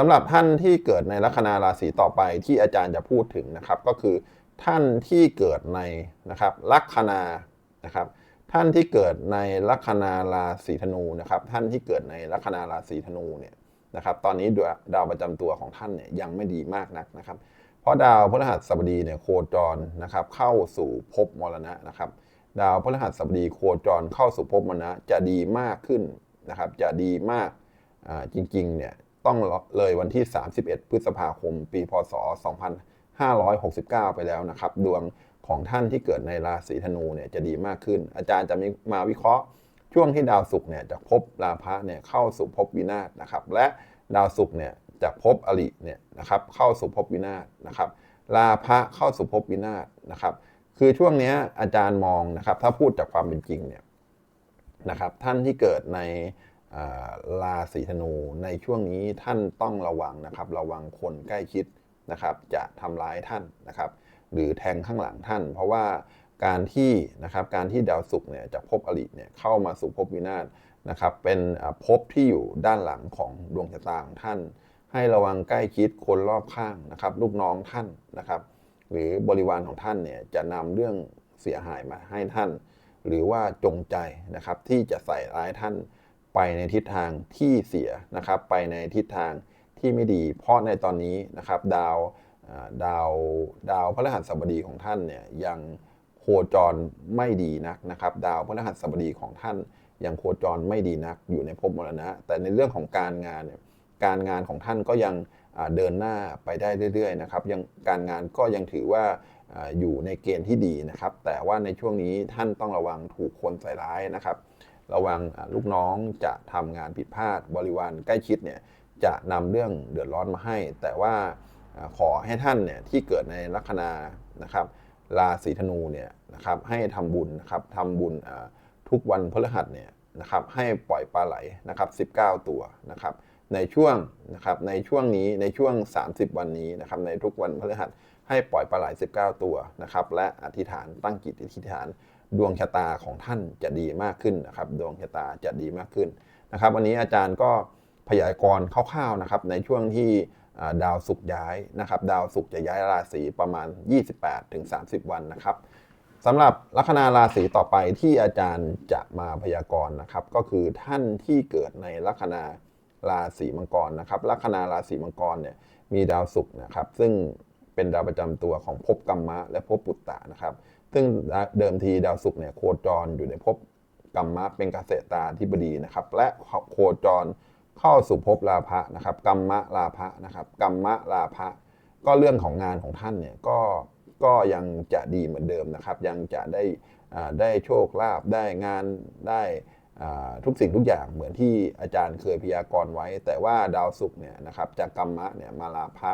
สำหรับท่านที่เกิดในลัคนาราศีต่อไปที่อาจารย์จะพูดถึงนะครับ ก็คือท่านที่เกิดในนะครับลัคนานะครับ ท่านที่เกิดในลัคนาราศีธนูนะครับ ท่านที่เกิดในลัคนาราศีธนูเนี่ยนะครับ ตอนนี้ดาวประจำตัวของท่านเนี่ยยังไม่ดีมากนักนะครับ เพราะดาวพฤหัสบดีเนี่ยโคจรนะครับ เข้าสู่ภพมรณะนะครับ ดาวพฤหัสบดีโคจรเข้าสู่ภพมรณะจะดีมากขึ้นนะครับ จะดีมากจริงๆเนี่ย ต้องเลยวันที่ 31 พฤษภาคม ปีพศ 2569 ไปแล้วนะครับ ดวงของท่านที่เกิดในราศีธนูเนี่ยจะดีมากขึ้น อาจารย์จะมีมาวิเคราะห์ช่วงที่ดาวศุกร์เนี่ยจากภพราพะเนี่ยเข้าสู่ภพวินาศนะครับ และดาวศุกร์เนี่ยจากภพอริเนี่ยนะครับเข้าสู่ภพวินาศนะครับราพะเข้าสู่ภพวินาศนะครับ คือช่วงนี้อาจารย์มองนะครับ ถ้าพูดจากความเป็นจริงเนี่ยนะครับ ท่านที่เกิดใน ราศีธนูในช่วงนี้ท่านต้องระวังนะครับ ระวังคนใกล้ชิดนะครับ จะทำร้ายท่านนะครับ หรือแทงข้างหลังท่าน เพราะว่าการที่นะครับการที่ดาวศุกร์เนี่ยจากภพอริเนี่ยเข้ามาสู่ภพวินาศนะครับ เป็นภพที่อยู่ด้านหลังของดวงชะตาของท่าน ให้ระวังใกล้ชิดคนรอบข้างนะครับ ลูกน้องท่านนะครับ หรือบริวารของท่านเนี่ยจะนำเรื่องเสียหายมาให้ท่าน หรือว่าจงใจนะครับที่จะใส่ร้ายท่าน ไปในทิศทางที่เสียนะครับ ไปในทิศทางที่ไม่ดี เพราะในตอนนี้นะครับดาวดาวดาวพฤหัสบดีของท่านเนี่ยยังโคจรไม่ดีนักนะครับ ดาวพฤหัสบดีของท่านยังโคจรไม่ดีนักอยู่ในภพมรณะ แต่ในเรื่องของการงานเนี่ยการงานของท่านก็ยังเดินหน้าไปได้เรื่อยๆนะครับยังการงานก็ยังถือว่าอยู่ในเกณฑ์ที่ดีนะครับ แต่ว่าในช่วงนี้ท่านต้องระวังถูกคนใส่ร้ายนะครับ ระวังลูกน้องจะทำงานผิดพลาดบริวารใกล้ชิดเนี่ยจะนำเรื่องเดือดร้อนมาให้ แต่ว่าขอให้ท่านเนี่ยที่เกิดในลัคนานะครับราศีธนูเนี่ยนะครับให้ทำบุญนะครับทำบุญทุกวันพฤหัสเนี่ยนะครับให้ปล่อยปลาไหลนะครับ19 ตัวนะครับในช่วงนะครับในช่วงนี้ในช่วง 30 วันนี้นะครับในทุกวันพฤหัสให้ปล่อยปลาไหล19 ตัวนะครับและอธิษฐานตั้งจิตอธิษฐาน ดวงชะตาของท่านจะดีมากขึ้นนะครับ ดวงชะตาจะดีมากขึ้นนะครับ วันนี้อาจารย์ก็พยากรณ์คร่าวๆนะครับในช่วงที่ดาวศุกร์ย้ายนะครับ ดาวศุกร์จะย้ายราศีประมาณ 28-30 วันนะครับสำหรับลัคนาราศีต่อไปที่อาจารย์จะมาพยากรณ์นะครับ ก็คือท่านที่เกิดในลัคนาราศีมังกรนะครับ ลัคนาราศีมังกรเนี่ยมีดาวศุกร์นะครับ ซึ่งเป็นดาวประจำตัวของภพกัมมะและภพปุตตะนะครับ ซึ่งเดิมทีดาวศุกร์เนี่ยโคจรอยู่ในภพกัมมะเป็นเกษตราธิบดีนะครับ และโคจรเข้าสู่ภพราพะนะครับกัมมะราพะนะครับกัมมะราพะก็เรื่องของงานของท่านเนี่ยก็ก็ยังจะดีเหมือนเดิมนะครับ ยังจะได้ได้โชคลาภได้งานได้ทุกสิ่งทุกอย่างเหมือนที่อาจารย์เคยพยากรณ์ไว้ แต่ว่าดาวศุกร์เนี่ยนะครับจากกรรมะเนี่ยมาลาภะ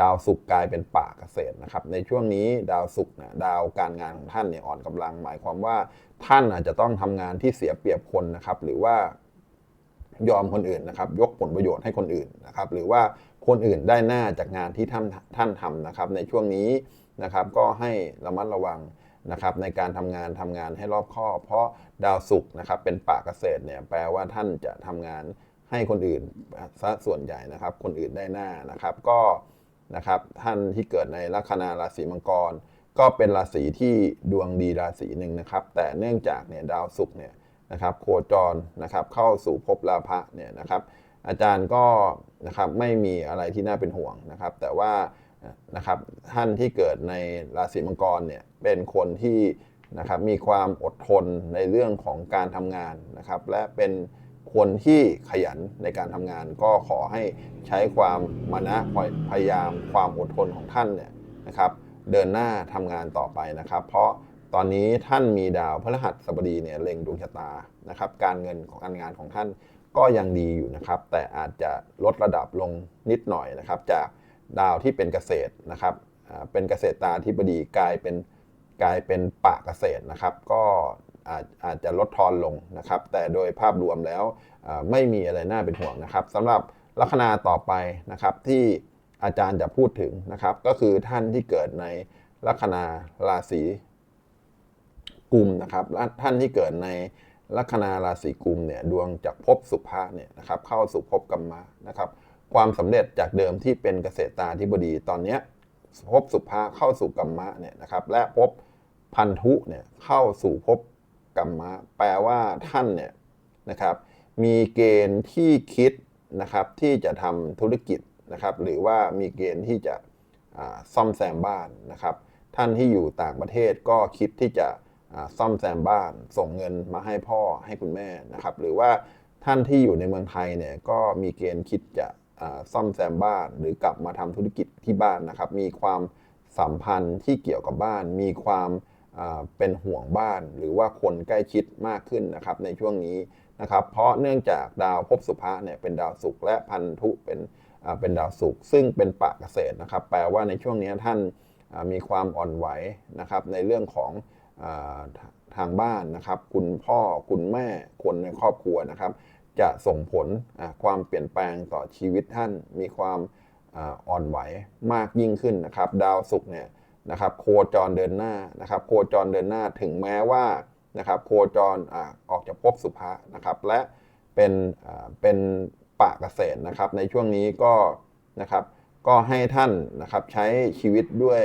ดาวศุกร์กลายเป็นป่าเกษตรนะครับ ในช่วงนี้ดาวศุกร์เนี่ยดาวการงานของท่านเนี่ยอ่อนกำลัง หมายความว่าท่านอาจจะต้องทำงานที่เสียเปรียบคนนะครับ หรือว่ายอมคนอื่นนะครับ ยกผลประโยชน์ให้คนอื่นนะครับ หรือว่าคนอื่นได้หน้าจากงานที่ท่านท่านทำนะครับ ในช่วงนี้นะครับ ก็ให้ระมัดระวังนะครับในการทำงานทำงานให้รอบคอบ เพราะดาวศุกร์นะครับเป็นป่าเกษตรเนี่ยแปลว่าท่านจะทำงานให้คนอื่นซะส่วนใหญ่นะครับ คนอื่นได้หน้านะครับ ก็ นะครับท่านที่เกิดในลัคนาราศีมังกร ก็เป็นราศีที่ดวงดีราศีหนึ่งนะครับ แต่เนื่องจากเนี่ยดาวศุกร์เนี่ยนะครับโคจรนะครับเข้าสู่ภพราพะเนี่ยนะครับ อาจารย์ก็นะครับไม่มีอะไรที่น่าเป็นห่วงนะครับ แต่ว่านะครับท่านที่เกิดในราศีมังกรเนี่ยเป็นคนที่นะครับมีความอดทนในเรื่องของการทำงานนะครับ และเป็น คนที่ขยันในการทำงานก็ขอให้ใช้ความมานะพยายามความอดทนของท่านเนี่ยนะครับ เดินหน้าทำงานต่อไปนะครับ เพราะตอนนี้ท่านมีดาวพฤหัสบดีเนี่ยเล็งดวงชะตานะครับ การเงินของการงานของท่านก็ยังดีอยู่นะครับ แต่อาจจะลดระดับลงนิดหน่อยนะครับ จากดาวที่เป็นเกษตรนะครับอ่าเป็นเกษตรตาธิบดีกลายเป็นกลายเป็นปะเกษตรนะครับ ก็ อาจอาจจะลดทอนลงนะครับ แต่โดยภาพรวมแล้วไม่มีอะไรน่าเป็นห่วงนะครับสำหรับลัคนาต่อไปนะครับที่อาจารย์จะพูดถึงนะครับ ก็คือท่านที่เกิดในลัคนาราศีกุมนะครับและท่านที่เกิดในลัคนาราศีกุมเนี่ยดวงจากภพสุภะเนี่ยนะครับเข้าสู่ภพกัมมะนะครับ ความสำเร็จจากเดิมที่เป็นเกษตราธิบดีตอนนี้ภพสุภาเข้าสู่กัมมะเนี่ยนะครับ และภพพันธุเนี่ยเข้าสู่ภพ กัมมะ แปลว่าท่านเนี่ยนะครับ มีเกณฑ์ที่คิดนะครับที่จะทำธุรกิจนะครับ หรือว่ามีเกณฑ์ที่จะซ่อมแซมบ้านนะครับ ท่านที่อยู่ต่างประเทศก็คิดที่จะซ่อมแซมบ้าน ส่งเงินมาให้พ่อให้คุณแม่นะครับ หรือว่าท่านที่อยู่ในเมืองไทยเนี่ยก็มีเกณฑ์คิดจะซ่อมแซมบ้าน หรือกลับมาทำธุรกิจที่บ้านนะครับ มีความสัมพันธ์ที่เกี่ยวกับบ้าน มีความ เป็นห่วงบ้านหรือว่าคนใกล้ชิดมากขึ้นนะครับในช่วงนี้นะครับ เพราะเนื่องจากดาวภพสุภะเนี่ยเป็นดาวศุกร์และพันธุเป็นเป็นดาวศุกร์ซึ่งเป็นปะเกษตรนะครับ แปลว่าในช่วงนี้ท่านมีความอ่อนไหวนะครับในเรื่องของอทางบ้านนะครับ คุณพ่อคุณแม่คนในครอบครัวนะครับ จะส่งผลความเปลี่ยนแปลงต่อชีวิตท่านมีความอาอ่อนไหวมากยิ่งขึ้นนะครับ ดาวศุกร์เนี่ย นะครับโคจรเดินหน้านะครับโคจรเดินหน้าถึงแม้ว่านะครับโคจรอออกจากภพสุภะนะครับและเป็นเป็นปะเกษตรนะครับ ในช่วงนี้ก็นะครับก็ให้ท่านนะครับใช้ชีวิตด้วย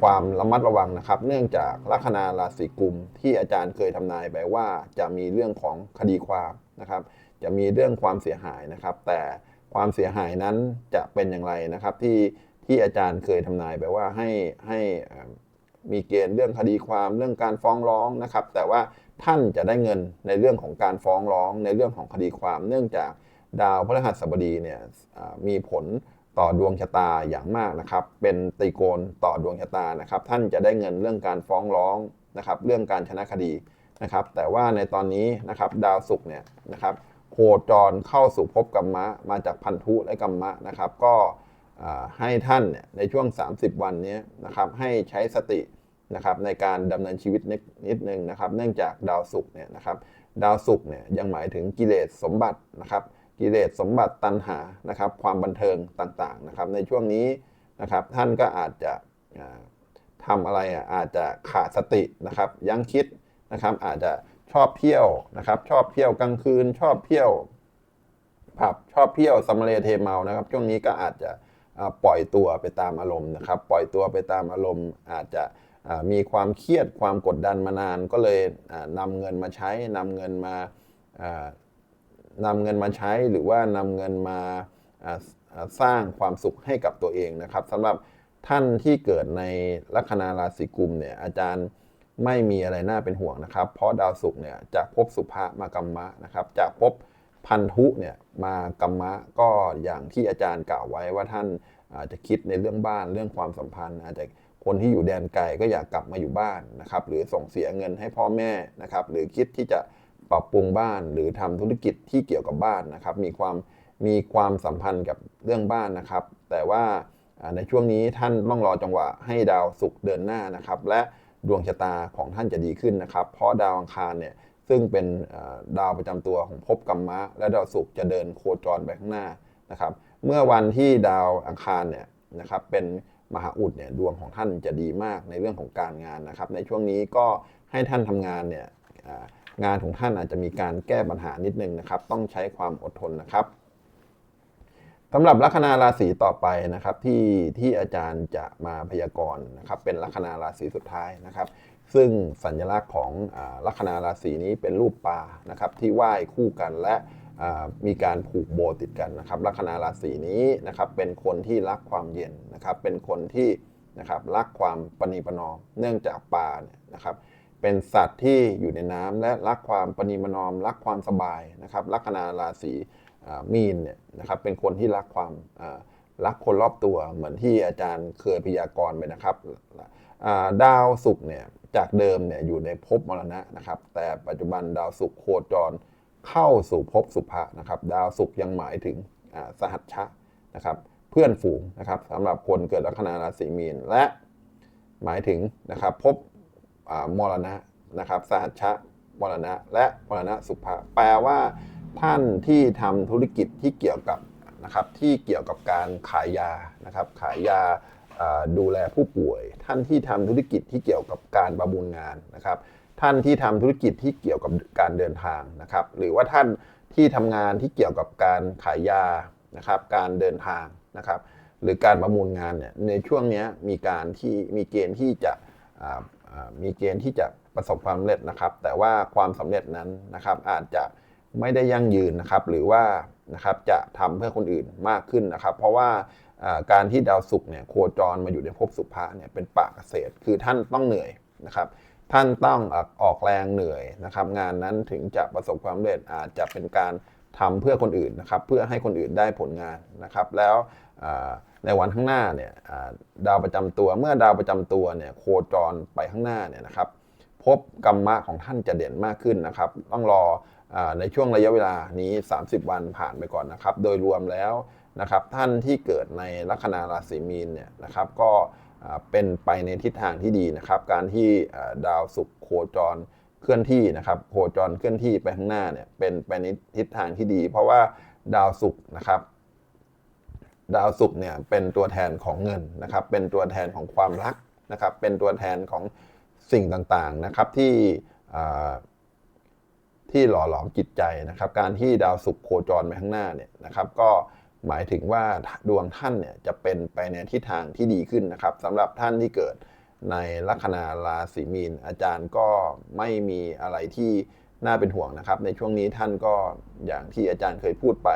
ความระมัดระวังนะครับ เนื่องจากลัคนาราศีกุมที่อาจารย์เคยทำนายไปว่าจะมีเรื่องของคดีความนะครับ จะมีเรื่องความเสียหายนะครับ แต่ความเสียหายนั้นจะเป็นอย่างไรนะครับที่ ที่อาจารย์เคยทำนายไปว่าให้ให้มีเกณฑ์เรื่องคดีความเรื่องการฟ้องร้องนะครับ แต่ว่าท่านจะได้เงินในเรื่องของการฟ้องร้องในเรื่องของคดีความ เนื่องจากดาวพฤหัสบดีเนี่ยมีผลต่อดวงชะตาอย่างมากนะครับ เป็นตีโกณต่อดวงชะตานะครับ ท่านจะได้เงินเรื่องการฟ้องร้องนะครับ เรื่องการชนะคดีนะครับ แต่ว่าในตอนนี้นะครับดาวศุกร์เนี่ยนะครับโคจรเข้าสู่ภพกัมมะมาจากพันธุและกัมมะนะครับ ก็ ให้ท่านเนี่ยในช่วง 30 วันนี้นะครับให้ใช้สตินะครับในการดำเนินชีวิตนิดนิดนึงนะครับ เนื่องจากดาวศุกร์เนี่ยนะครับดาวศุกร์เนี่ยยังหมายถึงกิเลสสมบัตินะครับ กิเลสสมบัติตัณหานะครับ ความบันเทิงต่างๆนะครับ ในช่วงนี้นะครับท่านก็อาจจะอ่าทำอะไรอะอาจจะขาดสตินะครับ ยั้งคิดนะครับ อาจจะชอบเที่ยวนะครับ ชอบเที่ยวกลางคืน ชอบเที่ยวผับชอบเที่ยวสมเลเทเมานะครับ ช่วงนี้ก็อาจจะ ปล่อยตัวไปตามอารมณ์นะครับ ปล่อยตัวไปตามอารมณ์อาจจะมีความเครียดความกดดันมานานก็เลยอ่านำเงินมาใช้นำเงินมาอ่านำเงินมาใช้หรือว่านำเงินมาสร้างความสุขให้กับตัวเองนะครับสำหรับท่านที่เกิดในลัคนาราศีกุมเนี่ยอาจารย์ไม่มีอะไรน่าเป็นห่วงนะครับ เพราะดาวศุกร์เนี่ยจากภพสุภะมากัมมะนะครับจากภพ พันธุเนี่ยมากัมมะก็อย่างที่อาจารย์กล่าวไว้ว่าท่านอาจจะคิดในเรื่องบ้านเรื่องความสัมพันธ์ อาจจะคนที่อยู่แดนไกลก็อยากกลับมาอยู่บ้านนะครับหรือส่งเสียเงินให้พ่อแม่นะครับหรือคิดที่จะปรับปรุงบ้านหรือทำธุรกิจที่เกี่ยวกับบ้านนะครับมีความมีความสัมพันธ์กับเรื่องบ้านนะครับ แต่ว่าอ่าในช่วงนี้ท่านต้องรอจังหวะให้ดาวศุกร์เดินหน้านะครับ และดวงชะตาของท่านจะดีขึ้นนะครับ เพราะดาวอังคารเนี่ย ซึ่งเป็นดาวประจำตัวของภพกัมมะ และดาวศุกร์จะเดินโคจรไปข้างหน้านะครับ เมื่อวันที่ดาวอังคารเนี่ยนะครับเป็นมหาอุดเนี่ยดวงของท่านจะดีมากในเรื่องของการงานนะครับ ในช่วงนี้ก็ให้ท่านทำงานเนี่ยงานของท่านอาจจะมีการแก้ปัญหานิดนึงนะครับ ต้องใช้ความอดทนนะครับสำหรับลัคนาราศีต่อไปนะครับที่ที่อาจารย์จะมาพยากรณ์นะครับเป็นลัคนาราศีสุดท้ายนะครับ ซึ่งสัญลักษณ์ของลัคนาราศีนี้เป็นรูปปลานะครับที่ไหว้คู่กันและมีการผูกโบติดกันนะครับลัคนาราศีนี้นะครับเป็นคนที่รักความเย็นนะครับเป็นคนที่นะครับรักความปณีประนอม เนื่องจากปลาเนี่ยนะครับเป็นสัตว์ที่อยู่ในน้ำและรักความปณีประนอม รักความสบายนะครับลัคนาราศีมีนเนี่ยนะครับเป็นคนที่รักความรักคนรอบตัวเหมือนที่อาจารย์เคยพยากรณ์ไปนะครับ ดาวศุกร์เนี่ยจากเดิมเนี่ยอยู่ในภพมรณะนะครับ แต่ปัจจุบันดาวศุกร์โคจรเข้าสู่ภพสุภะนะครับ ดาวศุกร์ยังหมายถึงสหัชชะนะครับเพื่อนฝูงนะครับสำหรับคนเกิดลัคนาราศีมีนและหมายถึงนะครับภพมรณะนะครับสหัชชะมรณะ และมรณะสุภะแปลว่าท่านที่ทำธุรกิจที่เกี่ยวกับนะครับที่เกี่ยวกับการขายยานะครับขายยา ดูแลผู้ป่วย ท่านที่ทำธุรกิจที่เกี่ยวกับการประมูลงานนะครับ ท่านที่ทำธุรกิจที่เกี่ยวกับการเดินทางนะครับ หรือว่าท่านที่ทำงานที่เกี่ยวกับการขายยานะครับ การเดินทางนะครับ หรือการประมูลงานเนี่ยในช่วงนี้มีการที่มีเกณฑ์ที่จะมีเกณฑ์ที่จะประสบความสำเร็จนะครับ แต่ว่าความสำเร็จนั้นนะครับอาจจะไม่ได้ยั่งยืนนะครับ หรือว่านะครับจะทำเพื่อคนอื่นมากขึ้นนะครับ เพราะว่า การที่ดาวศุกร์เนี่ยโคจรมาอยู่ในภพสุภะเนี่ยเป็นปากเกษตร คือท่านต้องเหนื่อยนะครับ ท่านต้องออกแรงเหนื่อยนะครับ งานนั้นถึงจะประสบความสำเร็จอาจจะเป็นการทำเพื่อคนอื่นนะครับ เพื่อให้คนอื่นได้ผลงานนะครับ แล้วในวันข้างหน้าเนี่ยดาวประจำตัวเมื่อดาวประจำตัวเนี่ยโคจรไปข้างหน้าเนี่ยนะครับพบกรรมะของท่านจะเด่นมากขึ้นนะครับ ต้องรออในช่วงระยะเวลานี้ 30 วันผ่านไปก่อนนะครับ โดยรวมแล้ว นะครับท่านที่เกิดในลัคนาราศีมีนเนี่ยนะครับก็เป็นไปในทิศทางที่ดีนะครับ การที่ดาวศุกร์โคจรเคลื่อนที่นะครับโคจรเคลื่อนที่ไปข้างหน้าเนี่ยเป็นไปในทิศทางที่ดี เพราะว่าดาวศุกร์นะครับ ดาวศุกร์เนี่ยเป็นตัวแทนของเงินนะครับ เป็นตัวแทนของความรักนะครับ เป็นตัวแทนของสิ่งต่างๆนะครับที่ที่หล่อหลอมจิตใจนะครับ การที่ดาวศุกร์โคจรไปข้างหน้าเนี่ยนะครับ ก็ หมายถึงว่าดวงท่านเนี่ยจะเป็นไปในทิศทางที่ดีขึ้นนะครับสำหรับท่านที่เกิดในลัคนาราศีมีน อาจารย์ก็ไม่มีอะไรที่น่าเป็นห่วงนะครับ ในช่วงนี้ท่านก็อย่างที่อาจารย์เคยพูดไป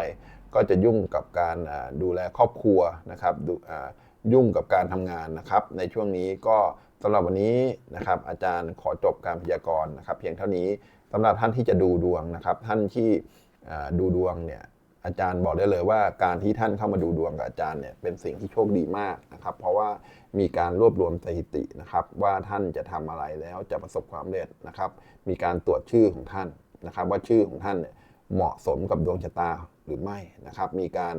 ก็จะยุ่งกับการดูแลครอบครัวนะครับยุ่งกับการทำงานนะครับ ในช่วงนี้ก็สำหรับวันนี้นะครับ อาจารย์ขอจบการพยากรณ์นะครับ เพียงเท่านี้สำหรับท่านที่จะดูดวงนะครับ ท่านที่ดูดวงเนี่ย อาจารย์บอกได้เลยว่าการที่ท่านเข้ามาดูดวงกับอาจารย์เนี่ยเป็นสิ่งที่โชคดีมากนะครับ เพราะว่ามีการรวบรวมสถิตินะครับ ว่าท่านจะทำอะไรแล้วจะประสบความสำเร็จนะครับ มีการตรวจชื่อของท่านนะครับ ว่าชื่อของท่านเนี่ยเหมาะสมกับดวงชะตาหรือไม่นะครับ มีการ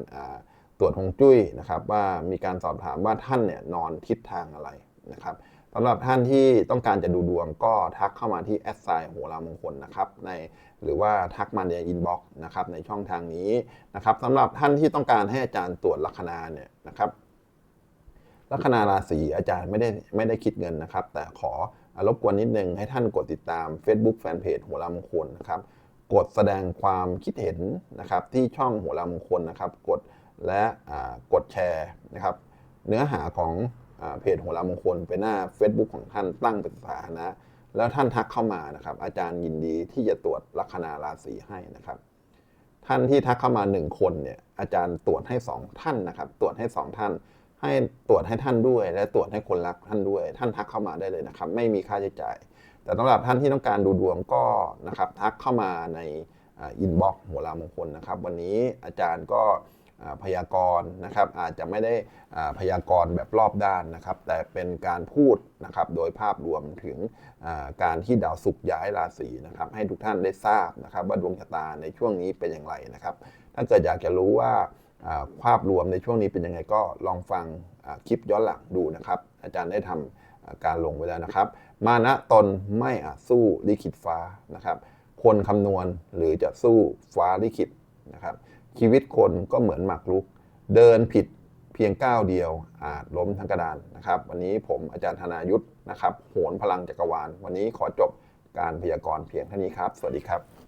ตรวจฮงจุ้ยนะครับ ว่ามีการสอบถามว่าท่านเนี่ยนอนทิศทางอะไรนะครับ สำหรับท่านที่ต้องการจะดูดวงก็ทักเข้ามาที่แอดไซน์โหรามงคลนะครับในหรือว่าทักมาในอินบ็อกซ์นะครับในช่องทางนี้นะครับสำหรับท่านที่ต้องการให้อาจารย์ตรวจลัคนาเนี่ยนะครับลัคนาราศีอาจารย์ไม่ได้ไม่ได้คิดเงินนะครับ แต่ขอรบกวนนิดนึงให้ท่านกดติดตาม Facebook Fanpage หัวรามงคลนะครับกดแสดงความคิดเห็นนะครับที่ช่องหัวรามงคลนะครับ กดและกดแชร์นะครับ เนื้อหาของ เพจโหรามงคลไปหน้า Facebook ของท่านตั้งเป็นสาธารณะแล้วท่านทักเข้ามานะครับ อาจารย์ยินดีที่จะตรวจลัคนาราศีให้นะครับ ท่านที่ทักเข้ามาหนึ่งคนเนี่ยอาจารย์ตรวจให้สองท่านนะครับ ตรวจให้สองท่าน ให้ตรวจให้ท่านด้วย และตรวจให้คนรักท่านด้วย ท่านทักเข้ามาได้เลยนะครับ ไม่มีค่าใช้จ่าย แต่สำหรับท่านที่ต้องการดูดวงก็นะครับทักเข้ามาในอินบ็อกซ์หัวรามงคลนะครับ วันนี้อาจารย์ก็ พยากรณ์นะครับอาจจะไม่ได้พยากรณ์แบบรอบด้านนะครับ แต่เป็นการพูดนะครับโดยภาพรวมถึงการที่ดาวศุกร์ย้ายราศีนะครับให้ทุกท่านได้ทราบนะครับว่าดวงชะตาในช่วงนี้เป็นอย่างไรนะครับ ถ้าเกิดอยากจะรู้ว่าภาพรวมในช่วงนี้เป็นยังไงก็ลองฟังคลิปย้อนหลังดูนะครับ อาจารย์ได้ทำอ่าการลงไว้แล้วนะครับ มานะตนไม่อาจสู้ลิขิตฟ้านะครับคนคำนวณหรือจะสู้ฟ้าลิขิตนะครับ ชีวิตคนก็เหมือนหมากรุก เดินผิดเพียงก้าวเดียว อาจล้มทั้งกระดานนะครับ วันนี้ผมอาจารย์ธนายุทธนะครับโหนพลังจักรวาล วันนี้ขอจบการพยากรณ์เพียงเท่านี้ครับ สวัสดีครับ